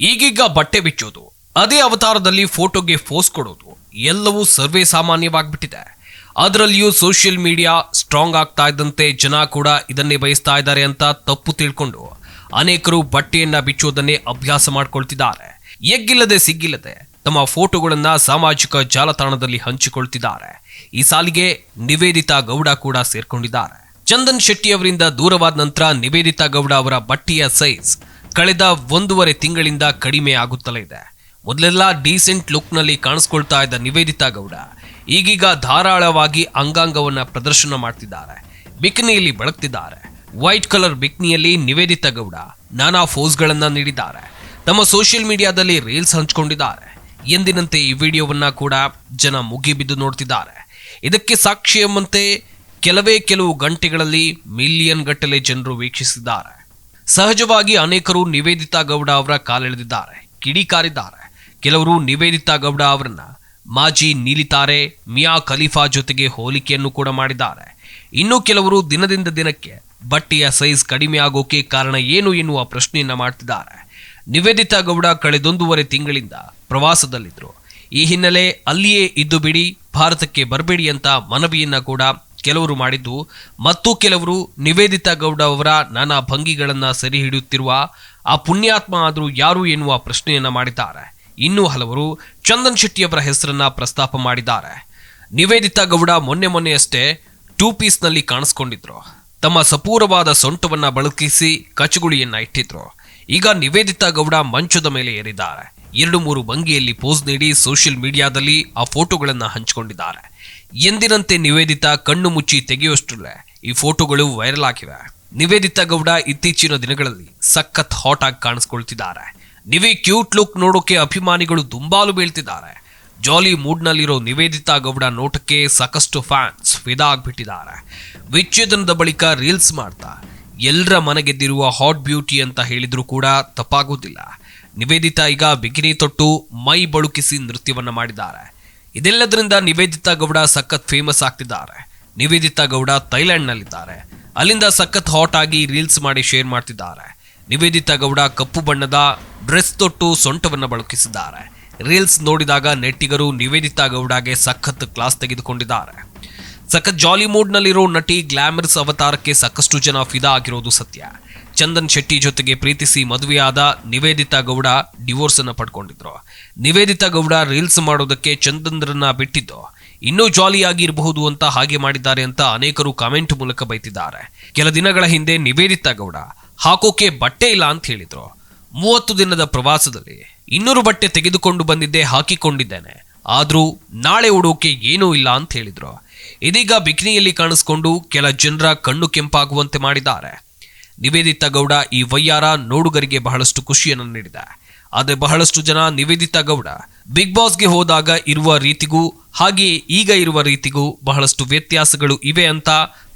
ಈಗೀಗ ಬಟ್ಟೆ ಬಿಚ್ಚೋದು, ಅದೇ ಅವತಾರದಲ್ಲಿ ಫೋಟೋಗೆ ಫೋಸ್ ಕೊಡೋದು, ಎಲ್ಲವೂ ಸರ್ವೇ ಸಾಮಾನ್ಯವಾಗ್ಬಿಟ್ಟಿದೆ. ಅದರಲ್ಲಿಯೂ ಸೋಷಿಯಲ್ ಮೀಡಿಯಾ ಸ್ಟ್ರಾಂಗ್ ಆಗ್ತಾ ಇದ್ದಂತೆ ಜನ ಕೂಡ ಇದನ್ನೇ ಬಯಸ್ತಾ ಇದ್ದಾರೆ ಅಂತ ತಪ್ಪು ತಿಳ್ಕೊಂಡು ಅನೇಕರು ಬಟ್ಟೆಯನ್ನ ಬಿಚ್ಚೋದನ್ನೇ ಅಭ್ಯಾಸ ಮಾಡ್ಕೊಳ್ತಿದ್ದಾರೆ. ಎಗ್ಗಿಲ್ಲದೆ ಸಿಗ್ಗಿಲ್ಲದೆ ತಮ್ಮ ಫೋಟೋಗಳನ್ನ ಸಾಮಾಜಿಕ ಜಾಲತಾಣದಲ್ಲಿ ಹಂಚಿಕೊಳ್ತಿದ್ದಾರೆ. ಈ ಸಾಲಿಗೆ ನಿವೇದಿತಾ ಗೌಡ ಕೂಡ ಸೇರ್ಕೊಂಡಿದ್ದಾರೆ. ಚಂದನ್ ಶೆಟ್ಟಿ ಅವರಿಂದ ದೂರವಾದ ನಂತರ ನಿವೇದಿತಾ ಗೌಡ ಅವರ ಬಟ್ಟೆಯ ಸೈಜ್ ಕಳೆದ ಒಂದೂವರೆ ತಿಂಗಳಿಂದ ಕಡಿಮೆ ಆಗುತ್ತಲೇ ಇದೆ. ಮೊದಲೆಲ್ಲ ಡೀಸೆಂಟ್ ಲುಕ್ನಲ್ಲಿ ಕಾಣಿಸ್ಕೊಳ್ತಾ ಇದ್ದ ನಿವೇದಿತಾ ಗೌಡ ಈಗೀಗ ಧಾರಾಳವಾಗಿ ಅಂಗಾಂಗವನ್ನು ಪ್ರದರ್ಶನ ಮಾಡ್ತಿದ್ದಾರೆ. ಬಿಕ್ನಿಯಲ್ಲಿ ಬಳಕ್ತಿದ್ದಾರೆ ವೈಟ್ ಕಲರ್ ಬಿಕ್ನಿಯಲ್ಲಿ ನಿವೇದಿತಾ ಗೌಡ ನಾನಾ ಫೋಸ್ಗಳನ್ನು ನೀಡಿದ್ದಾರೆ. ತಮ್ಮ ಸೋಷಿಯಲ್ ಮೀಡಿಯಾದಲ್ಲಿ ರೀಲ್ಸ್ ಹಂಚಿಕೊಂಡಿದ್ದಾರೆ. ಎಂದಿನಂತೆ ಈ ವಿಡಿಯೋವನ್ನ ಕೂಡ ಜನ ಮುಗಿಬಿದ್ದು ನೋಡ್ತಿದ್ದಾರೆ. ಇದಕ್ಕೆ ಸಾಕ್ಷಿ ಎಂಬಂತೆ ಕೆಲವೇ ಕೆಲವು ಗಂಟೆಗಳಲ್ಲಿ ಮಿಲಿಯನ್ ಗಟ್ಟಲೆ ಜನರು ವೀಕ್ಷಿಸಿದ್ದಾರೆ. ಸಹಜವಾಗಿ ಅನೇಕರು ನಿವೇದಿತಾ ಗೌಡ ಅವರ ಕಾಲೆಳೆದಿದ್ದಾರೆ, ಕಿಡಿಕಾರಿದ್ದಾರೆ. ಕೆಲವರು ನಿವೇದಿತಾ ಗೌಡ ಅವರನ್ನ ಮಾಜಿ ನೀಲಿತಾರೆ, ಮಿಯಾ ಖಲೀಫಾ ಜೊತೆಗೆ ಹೋಲಿಕೆಯನ್ನು ಕೂಡ ಮಾಡಿದ್ದಾರೆ. ಇನ್ನು ಕೆಲವರು ದಿನದಿಂದ ದಿನಕ್ಕೆ ಬಟ್ಟೆಯ ಸೈಜ್ ಕಡಿಮೆ ಆಗೋಕೆ ಕಾರಣ ಏನು ಎನ್ನುವ ಪ್ರಶ್ನೆಯನ್ನ ಮಾಡ್ತಿದ್ದಾರೆ. ನಿವೇದಿತಾ ಗೌಡ ಕಳೆದೊಂದೂವರೆ ತಿಂಗಳಿಂದ ಪ್ರವಾಸದಲ್ಲಿದ್ದರು ಈ ಹಿನ್ನೆಲೆ ಅಲ್ಲಿಯೇ ಇದ್ದು ಬಿಡಿ, ಭಾರತಕ್ಕೆ ಬರಬೇಡಿ ಅಂತ ಮನವಿಯನ್ನ ಕೂಡ ಕೆಲವರು ಮಾಡಿದ್ದು ಮತ್ತು ಕೆಲವರು ನಿವೇದಿತಾ ಗೌಡ ಅವರ ನಾನಾ ಭಂಗಿಗಳನ್ನು ಸರಿ ಹಿಡಿಯುತ್ತಿರುವ ಆ ಪುಣ್ಯಾತ್ಮ ಆದರೂ ಯಾರು ಎನ್ನುವ ಪ್ರಶ್ನೆಯನ್ನು ಮಾಡಿದ್ದಾರೆ. ಇನ್ನೂ ಹಲವರು ಚಂದನ್ ಶೆಟ್ಟಿಯವರ ಹೆಸರನ್ನ ಪ್ರಸ್ತಾಪ ಮಾಡಿದ್ದಾರೆ. ನಿವೇದಿತಾ ಗೌಡ ಮೊನ್ನೆ ಮೊನ್ನೆಯಷ್ಟೇ ಟೂ ಪೀಸ್ನಲ್ಲಿ ಕಾಣಿಸ್ಕೊಂಡಿದ್ರು. ತಮ್ಮ ಸಪೂರವಾದ ಸೊಂಟವನ್ನ ಬಳಕಿಸಿ ಕಚಗುಳಿಯನ್ನ ಇಟ್ಟಿದ್ರು. ಈಗ ನಿವೇದಿತಾ ಗೌಡ ಮಂಚದ ಮೇಲೆ ಏರಿದ್ದಾರೆ. ಎರಡು ಮೂರು ಭಂಗಿಯಲ್ಲಿ ಪೋಸ್ ನೀಡಿ ಸೋಷಿಯಲ್ ಮೀಡಿಯಾದಲ್ಲಿ ಆ ಫೋಟೋಗಳನ್ನು ಹಂಚಿಕೊಂಡಿದ್ದಾರೆ. ಎಂದಿನಂತೆ ನಿವೇದಿತಾ ಕಣ್ಣು ಮುಚ್ಚಿ ತೆಗೆಯುವಷ್ಟರಲ್ಲೇ ಈ ಫೋಟೋಗಳು ವೈರಲ್ ಆಗಿವೆ. ನಿವೇದಿತಾ ಗೌಡ ಇತ್ತೀಚಿನ ದಿನಗಳಲ್ಲಿ ಸಖತ್ ಹಾಟ್ ಆಗಿ ಕಾಣಿಸ್ಕೊಳ್ತಿದ್ದಾರೆ. ನೀವೇ ಕ್ಯೂಟ್ ಲುಕ್ ನೋಡೋಕೆ ಅಭಿಮಾನಿಗಳು ದುಂಬಾಲು ಬೀಳ್ತಿದ್ದಾರೆ. ಜಾಲಿ ಮೂಡ್ನಲ್ಲಿರೋ ನಿವೇದಿತಾ ಗೌಡ ನೋಟಕ್ಕೆ ಸಾಕಷ್ಟು ಫ್ಯಾನ್ಸ್ ಫಿದಾ ಆಗ್ಬಿಟ್ಟಿದ್ದಾರೆ. ವಿಚ್ಛೇದನದ ಬಳಿಕ ರೀಲ್ಸ್ ಮಾಡ್ತಾ, ಎಲ್ಲರ ಮನೆಗೆದ್ದಿರುವ ಹಾಟ್ ಬ್ಯೂಟಿ ಅಂತ ಹೇಳಿದ್ರು ಕೂಡ ತಪ್ಪಾಗೋದಿಲ್ಲ. ನಿವೇದಿತಾ ಈಗ ಬಿಕಿನಿ ತೊಟ್ಟು ಮೈ ಬಳುಕಿಸಿ ನೃತ್ಯವನ್ನು ಮಾಡಿದ್ದಾರೆ. ಇದೆಲ್ಲದರಿಂದ ನಿವೇದಿತಾ ಗೌಡ ಸಖತ್ ಫೇಮಸ್ ಆಗ್ತಿದ್ದಾರೆ. ನಿವೇದಿತಾ ಗೌಡ ಥೈಲ್ಯಾಂಡ್ನಲ್ಲಿದ್ದಾರೆ. ಅಲ್ಲಿಂದ ಸಖತ್ ಹಾಟ್ ಆಗಿ ರೀಲ್ಸ್ ಮಾಡಿ ಶೇರ್ ಮಾಡ್ತಿದ್ದಾರೆ. ನಿವೇದಿತಾ ಗೌಡ ಕಪ್ಪು ಬಣ್ಣದ ಡ್ರೆಸ್ ತೊಟ್ಟು ಸೊಂಟವನ್ನು ಬಳಕಿಸಿದ್ದಾರೆ. ರೀಲ್ಸ್ ನೋಡಿದಾಗ ನೆಟ್ಟಿಗರು ನಿವೇದಿತಾ ಗೌಡಗೆ ಸಖತ್ ಕ್ಲಾಸ್ ತೆಗೆದುಕೊಂಡಿದ್ದಾರೆ. ಸಖತ್ ಜಾಲಿ ಮೂಡ್ನಲ್ಲಿರೋ ನಟಿ ಗ್ಲಾಮರ್ಸ್ ಅವತಾರಕ್ಕೆ ಸಾಕಷ್ಟು ಜನ ಫಿದಾ ಆಗಿರೋದು ಸತ್ಯ. ಚಂದನ್ ಶೆಟ್ಟಿ ಜೊತೆಗೆ ಪ್ರೀತಿಸಿ ಮದುವೆಯಾದ ನಿವೇದಿತಾ ಗೌಡ ಡಿವೋರ್ಸ್ ಅನ್ನ ಪಡ್ಕೊಂಡಿದ್ರು. ನಿವೇದಿತಾ ಗೌಡ ರೀಲ್ಸ್ ಮಾಡೋದಕ್ಕೆ ಚಂದನ್ರನ್ನ ಬಿಟ್ಟಿದ್ದು. ಇನ್ನೂ ಜಾಲಿಯಾಗಿ ಇರಬಹುದು ಅಂತ ಹಾಗೆ ಮಾಡಿದ್ದಾರೆ ಅಂತ ಅನೇಕರು ಕಾಮೆಂಟ್ ಮೂಲಕ ಬೈತಿದ್ದಾರೆ. ಕೆಲ ದಿನಗಳ ಹಿಂದೆ ನಿವೇದಿತಾ ಗೌಡ ಹಾಕೋಕೆ ಬಟ್ಟೆ ಇಲ್ಲ ಅಂತ ಹೇಳಿದ್ರು. ಮೂವತ್ತು ದಿನದ ಪ್ರವಾಸದಲ್ಲಿ ಇನ್ನೂರು ಬಟ್ಟೆ ತೆಗೆದುಕೊಂಡು ಬಂದಿದ್ದೆ ಹಾಕಿಕೊಂಡಿದ್ದೇನೆ. ಆದರೂ ನಾಳೆ ಉಡೋಕೆ ಏನೂ ಇಲ್ಲ ಅಂತ ಹೇಳಿದ್ರು. ಇದೀಗ ಬಿಕಿನಿಯಲ್ಲಿ ಕಾಣಿಸ್ಕೊಂಡು ಕೆಲ ಜನರ ಕಣ್ಣು ಕೆಂಪಾಗುವಂತೆ ಮಾಡಿದ್ದಾರೆ. ನಿವೇದಿತಾ ಗೌಡ ಈ ವೈಯಾರ ನೋಡುಗರಿಗೆ ಬಹಳಷ್ಟು ಖುಷಿಯನ್ನು ನೀಡಿದೆ. ಆದರೆ ಬಹಳಷ್ಟು ಜನ ನಿವೇದಿತಾ ಗೌಡ ಬಿಗ್ ಬಾಸ್ಗೆ ಹೋದಾಗ ಇರುವ ರೀತಿಗೂ, ಹಾಗೆಯೇ ಈಗ ಇರುವ ರೀತಿಗೂ ಬಹಳಷ್ಟು ವ್ಯತ್ಯಾಸಗಳು ಇವೆ ಅಂತ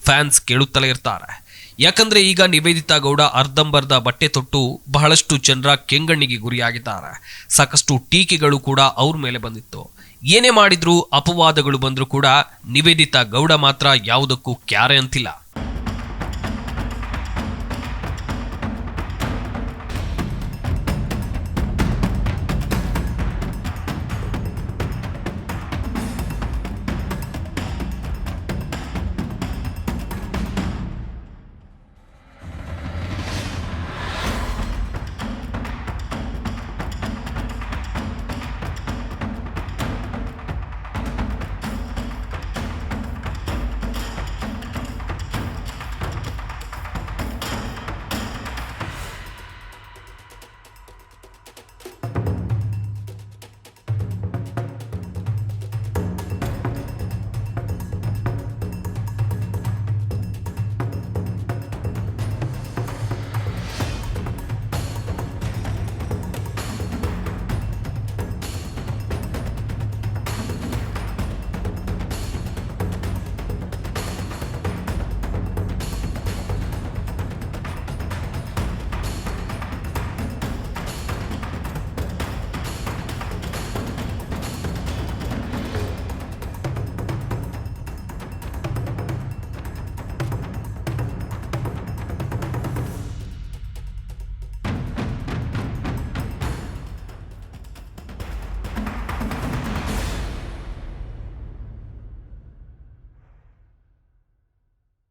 ಫ್ಯಾನ್ಸ್ ಕೇಳುತ್ತಲೇ ಇರ್ತಾರೆ. ಯಾಕಂದ್ರೆ ಈಗ ನಿವೇದಿತಾ ಗೌಡ ಅರ್ಧಂಬರ್ಧ ಬಟ್ಟೆ ತೊಟ್ಟು ಬಹಳಷ್ಟು ಜನರ ಕೆಂಗಣ್ಣಿಗೆ ಗುರಿಯಾಗಿದ್ದಾರೆ. ಸಾಕಷ್ಟು ಟೀಕೆಗಳು ಕೂಡ ಅವ್ರ ಮೇಲೆ ಬಂದಿತ್ತು. ಏನೇ ಮಾಡಿದರೂ ಅಪವಾದಗಳು ಬಂದರೂ ಕೂಡ ನಿವೇದಿತಾ ಗೌಡ ಮಾತ್ರ ಯಾವುದಕ್ಕೂ ಕ್ಯಾರೆ ಅಂತಿಲ್ಲ.